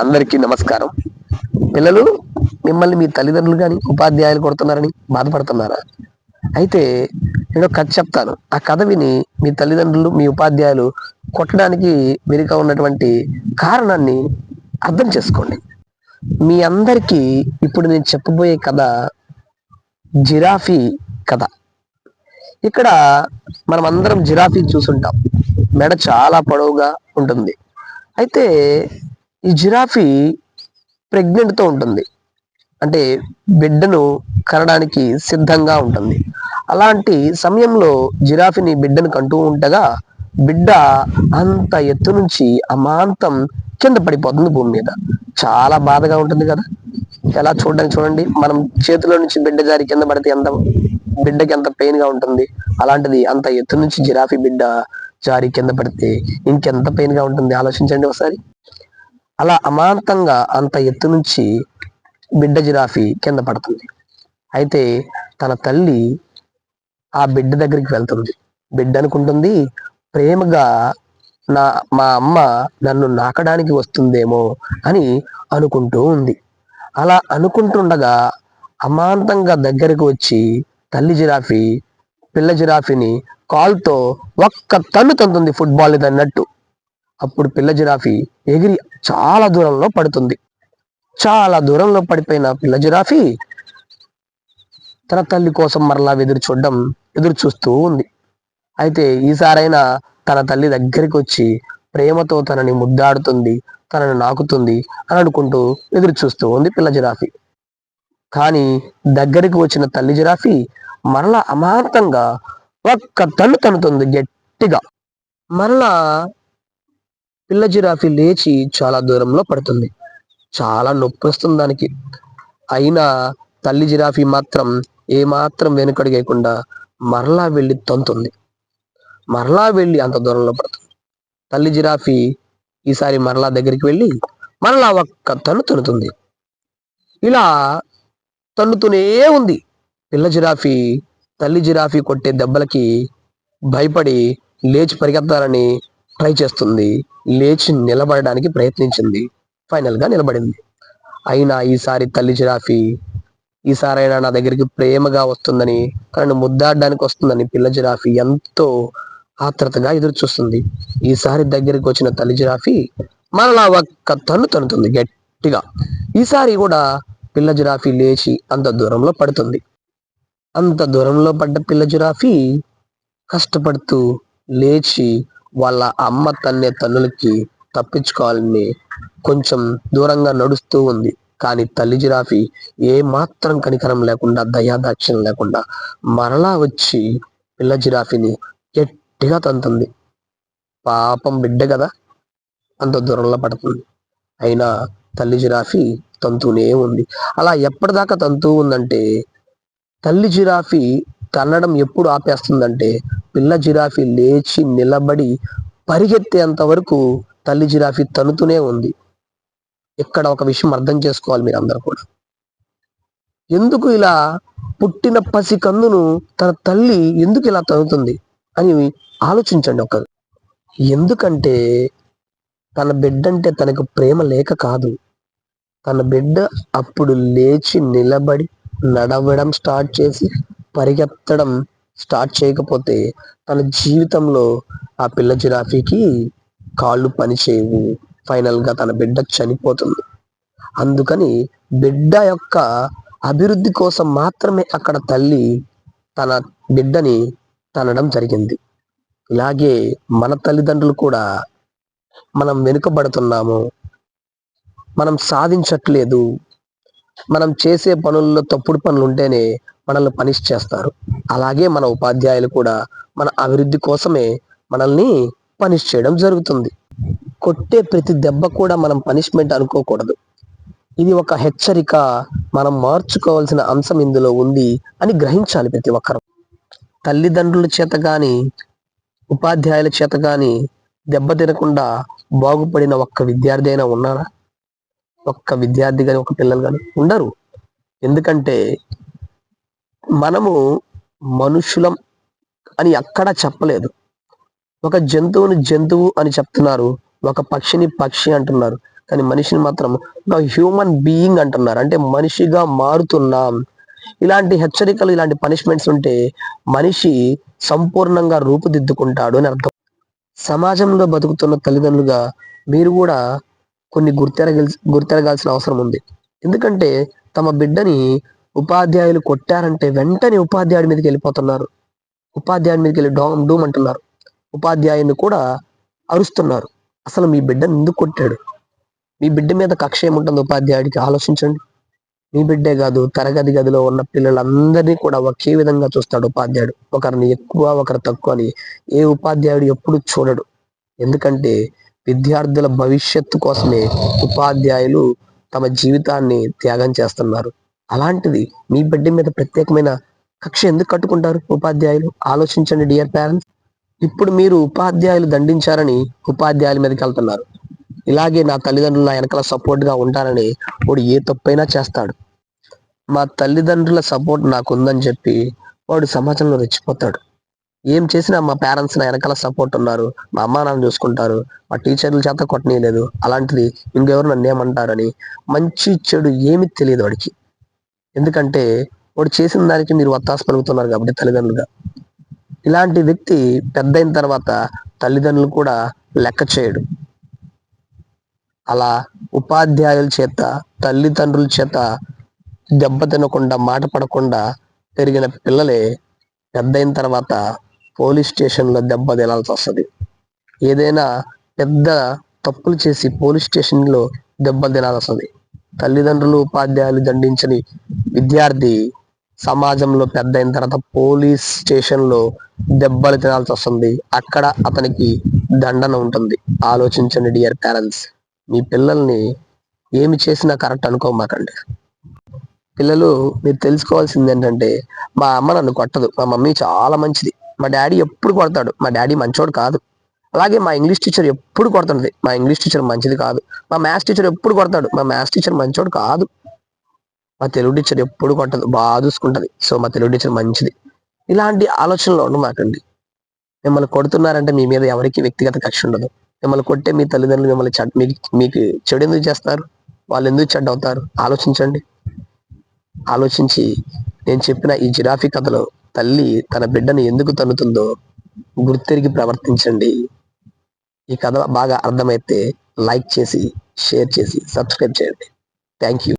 అందరికీ నమస్కారం. పిల్లలు మిమ్మల్ని మీ తల్లిదండ్రులు కానీ ఉపాధ్యాయులు కొడుతున్నారని బాధపడుతున్నారా? అయితే నేను ఒక కథ చెప్తాను. ఆ కథ విని మీ తల్లిదండ్రులు మీ ఉపాధ్యాయులు కొట్టడానికి వెనుక ఉన్నటువంటి కారణాన్ని అర్థం చేసుకోండి. మీ అందరికీ ఇప్పుడు నేను చెప్పబోయే కథ జిరాఫీ కథ. ఇక్కడ మనం అందరం జిరాఫీ చూసుంటాం. మెడ చాలా పొడవుగా ఉంటుంది. అయితే ఈ జిరాఫీ ప్రెగ్నెంట్తో ఉంటుంది. అంటే బిడ్డను కనడానికి సిద్ధంగా ఉంటుంది. అలాంటి సమయంలో జిరాఫీని బిడ్డను కంటూ ఉండగా బిడ్డ అంత ఎత్తు నుంచి అమాంతం కింద పడిపోతుంది భూమి మీద. చాలా బాధగా ఉంటుంది కదా. ఎలా చూడడానికి చూడండి. మనం చేతిలో నుంచి బిడ్డ జారి కింద పడితే ఎంత బిడ్డకి ఎంత పెయిన్గా ఉంటుంది. అలాంటిది అంత ఎత్తు నుంచి జిరాఫీ బిడ్డ జారి కింద పడితే ఇంకెంత పెయిన్గా ఉంటుంది. ఆలోచించండి ఒకసారి. అలా అమాంతంగా అంత ఎత్తు నుంచి బిడ్డ జిరాఫీ కింద పడుతుంది. అయితే తన తల్లి ఆ బిడ్డ దగ్గరికి వెళ్తుంది. బిడ్డ అనుకుంటుంది ప్రేమగా నా మా అమ్మ నన్ను నాకడానికి వస్తుందేమో అని అనుకుంటూ ఉంది. అలా అనుకుంటుండగా అమాంతంగా దగ్గరకు వచ్చి తల్లి జిరాఫీ పిల్ల జిరాఫీని కాల్తో ఒక్క తన్ను తంతుంది. ఫుట్బాల్ తన్నట్టు అప్పుడు పిల్ల జిరాఫీ ఎగిరి చాలా దూరంలో పడుతుంది. చాలా దూరంలో పడిపోయిన పిల్ల జిరాఫీ తన తల్లి కోసం మరలా ఎదురు చూడడం ఎదురు చూస్తూ ఉంది. అయితే ఈసారైనా తన తల్లి దగ్గరికి వచ్చి ప్రేమతో తనని ముద్దాడుతుంది తనని నాకుతుంది అని అనుకుంటూ ఎదురు చూస్తూ ఉంది పిల్ల జిరాఫీ. కానీ దగ్గరికి వచ్చిన తల్లి జిరాఫీ మరలా అమాంతంగా ఒక్క తన్ను తన్నుతుంది గట్టిగా. మరలా పిల్ల జిరాఫీ లేచి చాలా దూరంలో పడుతుంది. చాలా నొప్పి వస్తుంది దానికి. అయినా తల్లి జిరాఫీ మాత్రం ఏమాత్రం వెనుకడిగేయకుండా మరలా వెళ్ళి తంతుంది. మరలా వెళ్ళి అంత దూరంలో పడుతుంది. తల్లి జిరాఫీ ఈసారి మరలా దగ్గరికి వెళ్ళి మరలా ఒక్క తను తన్నుతుంది ఇలా తన్నుతూనే ఉంది. పిల్ల జిరాఫీ తల్లి జిరాఫీ కొట్టే దెబ్బలకి భయపడి లేచి పరిగెత్తాలని ట్రై చేస్తుంది. లేచి నిలబడడానికి ప్రయత్నించింది. ఫైనల్గా నిలబడింది. అయినా ఈసారి తల్లి జిరాఫీ ఈసారైనా నా దగ్గరికి ప్రేమగా వస్తుందని తనను ముద్దాడడానికి వస్తుందని పిల్ల జిరాఫీ ఎంతో ఆత్రతగా ఎదురు చూస్తుంది ఈసారి దగ్గరికి వచ్చిన తల్లి జిరాఫీ మరలా ఒక్క తన్ను తన్నుతుంది గట్టిగా. ఈసారి కూడా పిల్ల జిరాఫీ లేచి అంత దూరంలో పడుతుంది. అంత దూరంలో పడ్డ పిల్ల జిరాఫీ కష్టపడుతూ లేచి వాళ్ళ అమ్మ తన్నే తన్నులకి తప్పించుకోవాలని కొంచెం దూరంగా నడుస్తూ ఉంది. కానీ తల్లి జిరాఫీ ఏ మాత్రం కనికరం లేకుండా దయాదాక్షిణ లేకుండా మరలా వచ్చి పిల్ల జిరాఫీని గట్టిగా తంతుంది. పాపం బిడ్డ కదా అంత దూరంలో పడుతుంది. అయినా తల్లి జిరాఫీ తంతూనే ఉంది. అలా ఎప్పటిదాకా తంతూ ఉందంటే తల్లి జిరాఫీ కన్నడం ఎప్పుడు ఆపేస్తుందంటే పిల్ల జిరాఫీ లేచి నిలబడి పరిగెత్తేంత వరకు తల్లి జిరాఫీ తనుతూనే ఉంది. ఇక్కడ ఒక విషయం అర్థం చేసుకోవాలి మీరు అందరూ కూడా. ఎందుకు ఇలా పుట్టిన పసి కందును తన తల్లి ఎందుకు ఇలా తనుతుంది అని ఆలోచించండి ఒక ఎందుకంటే తన బిడ్డ అంటే తనకు ప్రేమ లేక కాదు. తన బిడ్డ అప్పుడు లేచి నిలబడి నడవడం స్టార్ట్ చేసి పరిగెత్తడం స్టార్ట్ చేయకపోతే తన జీవితంలో ఆ పిల్ల జిరాఫీకి కాళ్ళు పనిచేయవు. ఫైనల్గా తన బిడ్డ చనిపోతుంది. అందుకని బిడ్డ యొక్క అభివృద్ధి కోసం మాత్రమే అక్కడ తల్లి తన బిడ్డని తనడం జరిగింది. ఇలాగే మన తల్లిదండ్రులు కూడా మనం వెనుకబడుతున్నాము. మనం సాధించట్లేదు. మనం చేసే పనుల్లో తప్పుడు పనులు ఉంటేనే మనల్ని పనిష్ చేస్తారు. అలాగే మన ఉపాధ్యాయులు కూడా మన అభివృద్ధి కోసమే మనల్ని పనిష్ చేయడం జరుగుతుంది. కొట్టే ప్రతి దెబ్బ కూడా మనం పనిష్మెంట్ అనుకోకూడదు. ఇది ఒక హెచ్చరిక మనం మార్చుకోవాల్సిన అంశం ఇందులో ఉంది అని గ్రహించాలి ప్రతి ఒక్కరు. తల్లిదండ్రుల చేత గాని ఉపాధ్యాయుల చేత గాని దెబ్బ తినకుండా బాగుపడిన ఒక్క విద్యార్థి అయినా ఉన్నారా? ఒక్క విద్యార్థి కానీ ఒక పిల్లలు కానీ ఉండరు. ఎందుకంటే మనము మనుషులం అని ఎక్కడా చెప్పలేదు. ఒక జంతువుని జంతువు అని చెప్తున్నారు. ఒక పక్షిని పక్షి అంటున్నారు. కానీ మనిషిని మాత్రం హ్యూమన్ బీయింగ్ అంటున్నారు. అంటే మనిషిగా మారుతున్నాం. ఇలాంటి హెచ్చరికలు ఇలాంటి పనిష్మెంట్స్ ఉంటే మనిషి సంపూర్ణంగా రూపుదిద్దుకుంటాడు అని అర్థం. సమాజంలో బతుకుతున్న తల్లిదండ్రులుగా మీరు కూడా కొన్ని గుర్తెరగల్ గుర్తెరగాల్సిన అవసరం ఉంది. ఎందుకంటే తమ బిడ్డని ఉపాధ్యాయులు కొట్టారంటే వెంటనే ఉపాధ్యాయుడి మీదకి వెళ్ళిపోతున్నారు. ఉపాధ్యాయుడి మీదకి వెళ్ళి డోమ్ డూమ్ అంటున్నారు. ఉపాధ్యాయుని కూడా అరుస్తున్నారు. అసలు మీ బిడ్డను ఎందుకు కొట్టాడు? మీ బిడ్డ మీద కక్ష ఏముంటుంది ఉపాధ్యాయుడికి? ఆలోచించండి. మీ బిడ్డే కాదు తరగతి గదిలో ఉన్న పిల్లలందరినీ కూడా ఒకే విధంగా చూస్తాడు ఉపాధ్యాయుడు. ఒకరిని ఎక్కువ ఒకరు తక్కువ అని ఏ ఉపాధ్యాయుడు ఎప్పుడు చూడడు. ఎందుకంటే విద్యార్థుల భవిష్యత్తు కోసమే ఉపాధ్యాయులు తమ జీవితాన్ని త్యాగం చేస్తున్నారు. అలాంటిది మీ బిడ్డ మీద ప్రత్యేకమైన కక్ష ఎందుకు కట్టుకుంటారు? ఉపాధ్యాయులు ఆలోచించండి డియర్ పేరెంట్స్ ఇప్పుడు మీరు ఉపాధ్యాయులు దండించారని ఉపాధ్యాయుల మీదకి వెళ్తున్నారు. ఇలాగే నా తల్లిదండ్రులు నా వెనకాల సపోర్ట్గా ఉంటారని వాడు ఏ తప్పైనా చేస్తాడు. మా తల్లిదండ్రుల సపోర్ట్ నాకు ఉందని చెప్పి వాడు సమాజంలో రెచ్చిపోతాడు. ఏం చేసినా మా పేరెంట్స్ నా వెనకాల సపోర్ట్ ఉన్నారు. మా అమ్మ నాన్న చూసుకుంటారు. మా టీచర్ల చేత కొట్టనీయలేదు. అలాంటిది ఇంకెవరు నన్ను ఏమంటారని మంచి చెడు ఏమి తెలియదు వాడికి. ఎందుకంటే వాడు చేసిన దానికి మీరు వత్తాసు పలుకుతున్నారు కాబట్టి తల్లిదండ్రులుగా. ఇలాంటి వ్యక్తి పెద్ద అయిన తర్వాత తల్లిదండ్రులు కూడా లెక్క చేయడు. అలా ఉపాధ్యాయుల చేత తల్లిదండ్రుల చేత దెబ్బ తినకుండా మాట పడకుండా పెరిగిన పిల్లలే పెద్దయిన తర్వాత పోలీస్ స్టేషన్లో దెబ్బ తినాల్సి వస్తుంది. ఏదైనా పెద్ద తప్పులు చేసి పోలీస్ స్టేషన్లో దెబ్బ తినాల్సి వస్తుంది. తల్లిదండ్రులు ఉపాధ్యాయులు దండించని విద్యార్థి సమాజంలో పెద్ద అయిన తర్వాత పోలీస్ స్టేషన్లో దెబ్బలు తినాల్సి వస్తుంది. అక్కడ అతనికి దండన ఉంటుంది. ఆలోచించండి డియర్ పేరెంట్స్. మీ పిల్లల్ని ఏమి చేసినా కరెక్ట్ అనుకోమాకండి. పిల్లలు మీరు తెలుసుకోవాల్సింది ఏంటంటే మా అమ్మ నన్ను కొట్టదు. మా మమ్మీ చాలా మంచిది. మా డాడీ ఎప్పుడు కొడతాడు. మా డాడీ మంచోడు కాదు. అలాగే మా ఇంగ్లీష్ టీచర్ ఎప్పుడు కొడుతుంది మా ఇంగ్లీష్ టీచర్ మంచిది కాదు. మా మ్యాథ్స్ టీచర్ ఎప్పుడు కొడతాడు. మా మ్యాథ్స్ టీచర్ మంచోడు కాదు. మా తెలుగు టీచర్ ఎప్పుడు కొట్టదు. బాగా చూసుకుంటది. సో మా తెలుగు టీచర్ మంచిది. ఇలాంటి ఆలోచనలో ఉండు మాకండి మిమ్మల్ని కొడుతున్నారంటే మీ మీద ఎవరికి వ్యక్తిగత కక్ష ఉండదు. మిమ్మల్ని కొట్టే మీ తల్లిదండ్రులు మిమ్మల్ని చెడ్ మీకు మీకు చెడు ఎందుకు చేస్తారు? వాళ్ళు ఎందుకు చెడ్డ అవుతారు? ఆలోచించండి. ఆలోచించి నేను చెప్పిన ఈ జిరాఫీ కథలో తల్లి తన బిడ్డను ఎందుకు తన్నుతుందో గుర్తెరిగి ప్రవర్తించండి. ఈ కథ బాగా అర్థమైతే లైక్ చేసి షేర్ చేసి సబ్స్క్రైబ్ చేయండి. Thank you